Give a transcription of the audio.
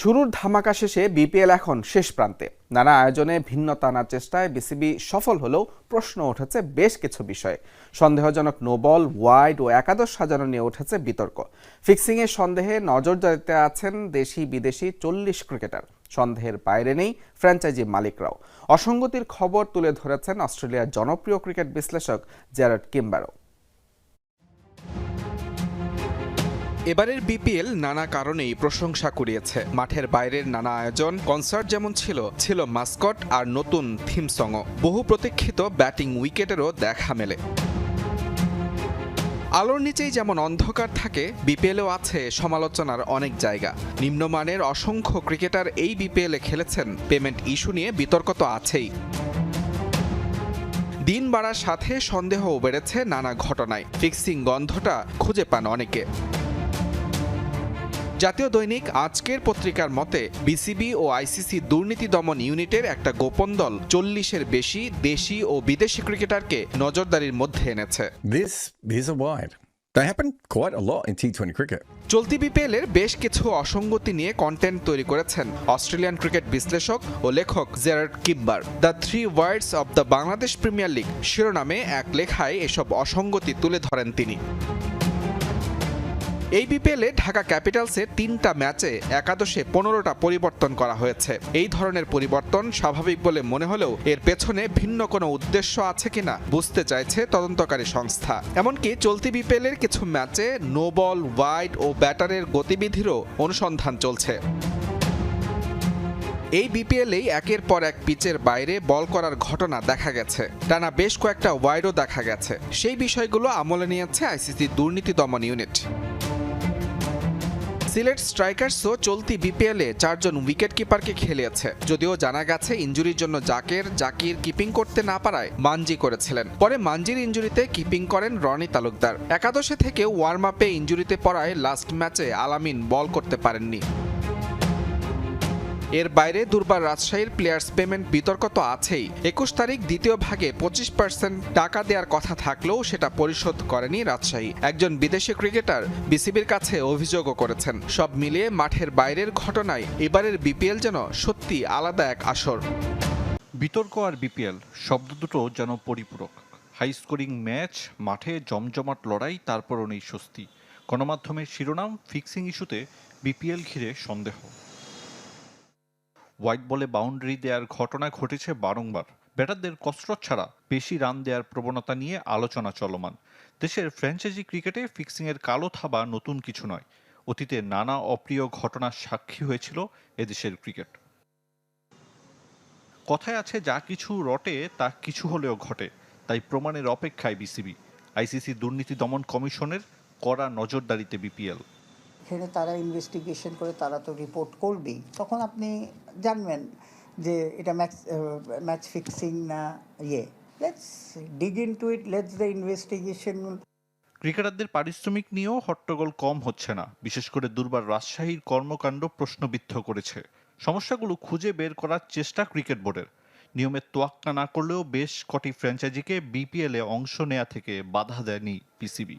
শুরুর ধামাকা শেষে বিপিএল এখন শেষ প্রান্তে। নানা আয়োজনে ভিন্নতা আনার চেষ্টায় বিসিবি সফল হলেও প্রশ্ন উঠেছে বেশ কিছু বিষয়ে। সন্দেহজনক নোবল, ওয়াইড ও একাদশ সাজানো নিয়ে উঠেছে বিতর্ক। ফিক্সিংয়ের সন্দেহে নজরদারিতে আছেন দেশি বিদেশি চল্লিশ ক্রিকেটার। সন্দেহের বাইরে নেই ফ্র্যাঞ্চাইজি মালিকরাও। অসঙ্গতির খবর তুলে ধরেছেন অস্ট্রেলিয়ার জনপ্রিয় ক্রিকেট বিশ্লেষক জেরার্ড কিম্বারো এবারের বিপিএল নানা কারণেই প্রশংসা কুড়িয়েছে। মাঠের বাইরের নানা আয়োজন কনসার্ট যেমন ছিল ছিল মাস্কট আর নতুন থিম সংও বহু প্রতীক্ষিত ব্যাটিং উইকেটেরও দেখা মেলে। আলোর নিচেই যেমন অন্ধকার থাকে, বিপিএলও আছে সমালোচনার অনেক জায়গা। নিম্নমানের অসংখ্য ক্রিকেটার এই বিপিএলে খেলেছেন পেমেন্ট ইস্যু নিয়ে বিতর্ক তো আছেই। দিন বাড়ার সাথে সন্দেহও বেড়েছে নানা ঘটনায়। ফিক্সিং গন্ধটা খুঁজে পান অনেকে। জাতীয় দৈনিক আজকের পত্রিকার মতে বিসিবি ও আইসিসি দুর্নীতি দমন ইউনিটের একটা গোপন দল চল্লিশের বেশি দেশি ও বিদেশি ক্রিকেটারকে নজরদারির মধ্যে এনেছে This is a wide. They happen quite a lot in T20 cricket. চলতি বিপিএল এর বেশ কিছু অসঙ্গতি নিয়ে কন্টেন্ট তৈরি করেছেন অস্ট্রেলিয়ান ক্রিকেট বিশ্লেষক ও লেখক Gerard Kibber the three words of the Bangladesh premier league শিরোনামে এক লেখায় এসব অসঙ্গতি তুলে ধরেন তিনি এই বিপিএলে ঢাকা ক্যাপিটালসের তিনটা ম্যাচে একাদশে পনেরোটা পরিবর্তন করা হয়েছে। এই ধরনের পরিবর্তন স্বাভাবিক বলে মনে হলেও এর পেছনে ভিন্ন কোনো উদ্দেশ্য আছে কিনা বুঝতে চাইছে তদন্তকারী সংস্থা। এমনকি চলতি বিপিএলের কিছু ম্যাচে নো বল, ওয়াইড ও ব্যাটারের গতিবিধিরও অনুসন্ধান চলছে। এই বিপিএলেই একের পর এক পিচের বাইরে বল করার ঘটনা দেখা গেছে। টানা বেশ কয়েকটা ওয়াইডও দেখা গেছে। সেই বিষয়গুলো আমলে নিয়েছে আইসিসি দুর্নীতি দমন ইউনিট। সিলেট স্ট্রাইকার্সও চলতি বিপিএলে চারজন উইকেট কিপারকে খেলিয়েছে। যদিও জানা গেছে ইঞ্জুরির জন্য জাকের, জাকির কিপিং করতে না পারায় মানজি করেছিলেন। পরে মানজির ইঞ্জুরিতে কিপিং করেন রনি তালুকদার। একাদশে থেকে ওয়ার্ম আপে ইঞ্জুরিতে পড়ায় লাস্ট ম্যাচে আলামিন বল করতে পারেননি। এর বাইরে দুর্বার রাজশাহীর প্লেয়ার্স পেমেন্ট বিতর্ক তো আছেই। একুশ তারিখ দ্বিতীয় ভাগে পঁচিশ পার্সেন্ট টাকা দেওয়ার কথা থাকলেও সেটা পরিশোধ করেনি রাজশাহী। একজন বিদেশি ক্রিকেটার বিসিবির কাছে অভিযোগও করেছেন। সব মিলিয়ে মাঠের বাইরের ঘটনায় এবারের বিপিএল যেন সত্যি আলাদা এক আসর। বিতর্ক আর বিপিএল শব্দ দুটো যেন পরিপূরক। হাই স্কোরিং ম্যাচ মাঠে জমজমাট লড়াই, তারপরও নেই স্বস্তি। গণমাধ্যমের শিরোনাম ফিক্সিং ইস্যুতে বিপিএল ঘিরে সন্দেহ। হোয়াইট বলে বাউন্ডারি দেওয়ার ঘটনা ঘটেছে বারংবার। ব্যাটারদের কসরত ছাড়া বেশি রান দেওয়ার প্রবণতা নিয়ে আলোচনা চলমান। দেশের ফ্র্যাঞ্চাইজি ক্রিকেটে ফিক্সিংয়ের কালো থাবা নতুন কিছু নয়। অতীতে নানা অপ্রিয় ঘটনার সাক্ষী হয়েছিল এদেশের ক্রিকেট। কথায় আছে, যা কিছু রটে, তা কিছু হলেও ঘটে। তাই প্রমাণের অপেক্ষায় বিসিবি। আইসিসি দুর্নীতি দমন কমিশনের কড়া নজরদারিতে বিপিএল। এখানে তারা ইনভেস্টিগেশন করে, তারা তো রিপোর্ট করবেই। তখন আপনি জানবেন যে এটা ম্যাচ ম্যাচ ফিক্সিং না ইয়ে। Let's dig into it let's the investigation ক্রিকেটারদের পারিশ্রমিক নিয়েও হট্টগোল কম হচ্ছে না। বিশেষ করে দুর্বার রাজশাহীর কর্মকাণ্ড প্রশ্নবিদ্ধ করেছে। সমস্যাগুলো খুঁজে বের করার চেষ্টা ক্রিকেট বোর্ডের। নিয়মের তোয়াক্কা না করলেও বেশ কটি ফ্র্যাঞ্চাইজিকে বিপিএলে অংশ নেয়া থেকে বাধা দেয়নি পিসিবি